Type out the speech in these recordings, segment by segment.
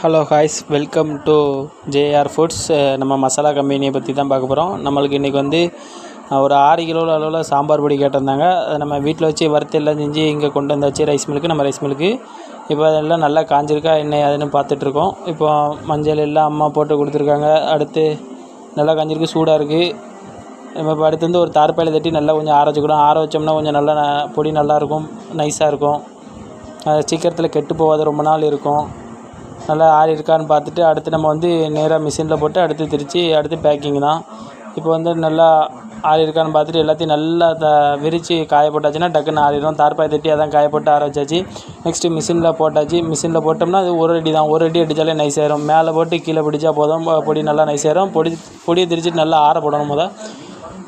Hello hi's welcome to JR foods நம்ம மசாலா கம்பெனியை பற்றி தான் பார்க்க போகிறோம் நம்மளுக்கு இன்றைக்கி வந்து ஒரு ஆறு கிலோ அளவில் சாம்பார் பொடி கேட்டிருந்தாங்க. அதை நம்ம வீட்டில் வச்சு வறுத்து எல்லாம் செஞ்சு இங்கே கொண்டு வந்தாச்சு ரைஸ் மில்க்கு நம்ம ரைஸ் மில்க்கு இப்போ அதெல்லாம் நல்லா காஞ்சிருக்கா என்ன அதுன்னு பார்த்துட்ருக்கோம் இப்போ மஞ்சள் எல்லாம் அம்மா போட்டு கொடுத்துருக்காங்க. அடுத்து நல்லா காஞ்சிருக்கு சூடாக இருக்குது நம்ம இப்போ அடுத்து வந்து ஒரு தார்பாயில் தட்டி நல்லா கொஞ்சம் ஆற வச்சுக்கணும். ஆற வச்சோம்னா கொஞ்சம் நல்லா ந- பொடி நல்லாயிருக்கும் நைஸாக இருக்கும். அது சீக்கிரத்தில் கெட்டு போகாது ரொம்ப நாள் இருக்கும். நல்லா ஆறி இருக்கான்னு பார்த்துட்டு அடுத்து நம்ம வந்து நேராக மிஷினில் போட்டு அடுத்து திரித்து அடுத்து பேக்கிங் தான். இப்போ வந்து நல்லா ஆறி இருக்கான்னு பார்த்துட்டு எல்லாத்தையும் நல்லா த விரித்து காய போட்டாச்சுன்னா டக்குன்னு ஆறிடும். தார்பாய் தட்டி அதான் காய போட்டு ஆற வச்சாச்சு. நெக்ஸ்ட்டு மிஷினில் போட்டாச்சு. மிஷினில் போட்டோம்னா அது ஒரு அடி தான். ஒரு அடி அடித்தாலே நைஸ் ஆயிரும். மேலே போட்டு கீழே பிடிச்சா போதும். பொடி நல்லா நைஸ் ஆயிரும். பொடி பொடியை திரிச்சிட்டு நல்லா ஆற போடணும் முத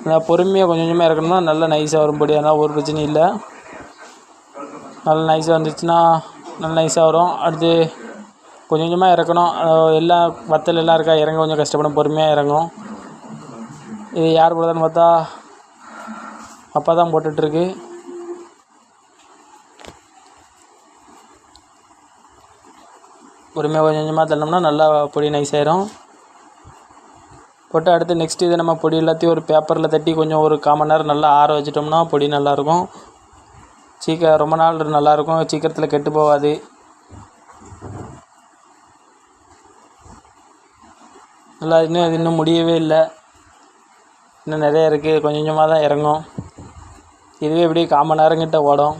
நல்லா பொறுமையாக கொஞ்சம் கொஞ்சமாக இறக்கணும்னா நல்லா நைஸாக வரும் பொடி. அதனால் ஒரு பிரச்சனையும் இல்லை. நல்லா நைஸாக வந்துச்சுன்னா நல்லா நைஸாக வரும். அடுத்து கொஞ்சம் கொஞ்சமாக இறக்கணும். எல்லா வத்தல் எல்லாம் இருக்கா? இறங்க கொஞ்சம் கஷ்டப்படும். பொறுமையாக இறங்கும் இது யார் போடுதான்னு பார்த்தா அப்பா தான் போட்டுட்ருக்கு. பொறுமையாக கொஞ்சம் கொஞ்சமாக தள்ளோம்னா நல்லா பொடி நைஸ் ஆயிரும். போட்டு அடுத்து நெக்ஸ்ட் இது நம்ம பொடி எல்லாத்தையும் ஒரு பேப்பரில் தட்டி கொஞ்சம் ஒரு கால் மணி நேரம் நல்லா ஆற வச்சிட்டோம்னா பொடி நல்லாயிருக்கும் சீக்கிரம் ரொம்ப நாள் நல்லாயிருக்கும் சீக்கிரத்தில் கெட்டு போகாது. நல்லா இன்னும் அது இன்னும் முடியவே இல்லை. இன்னும் நிறைய இருக்குது கொஞ்சம் கொஞ்சமாக தான் இறங்கும். இதுவே இப்படி கால் மணி ஓடும்.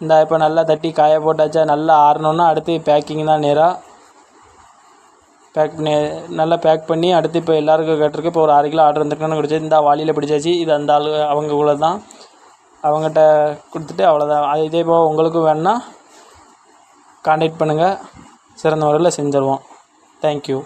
இந்த இப்போ நல்லா தட்டி காய போட்டாச்சா? நல்லா ஆறணுன்னா அடுத்து பேக்கிங் தான் நேராக பேக் பண்ணி நல்லா பேக் பண்ணி அடுத்து இப்போ எல்லாருக்கும் கேட்டிருக்கு இப்போ ஒரு ஆறு கிலோ ஆர்டர் வந்துருக்குன்னு கிடச்சி இந்த வாளியில் பிடிச்சாச்சு. இது அந்த ஆள் அவங்க கூட தான். அவங்ககிட்ட கொடுத்துட்டு அவ்வளோதான் அது இதே போல் உங்களுக்கும் வேணுன்னா கான்டாக்ட் பண்ணுங்கள் சிறந்த முறையில் செஞ்சுருவோம். தேங்க்யூ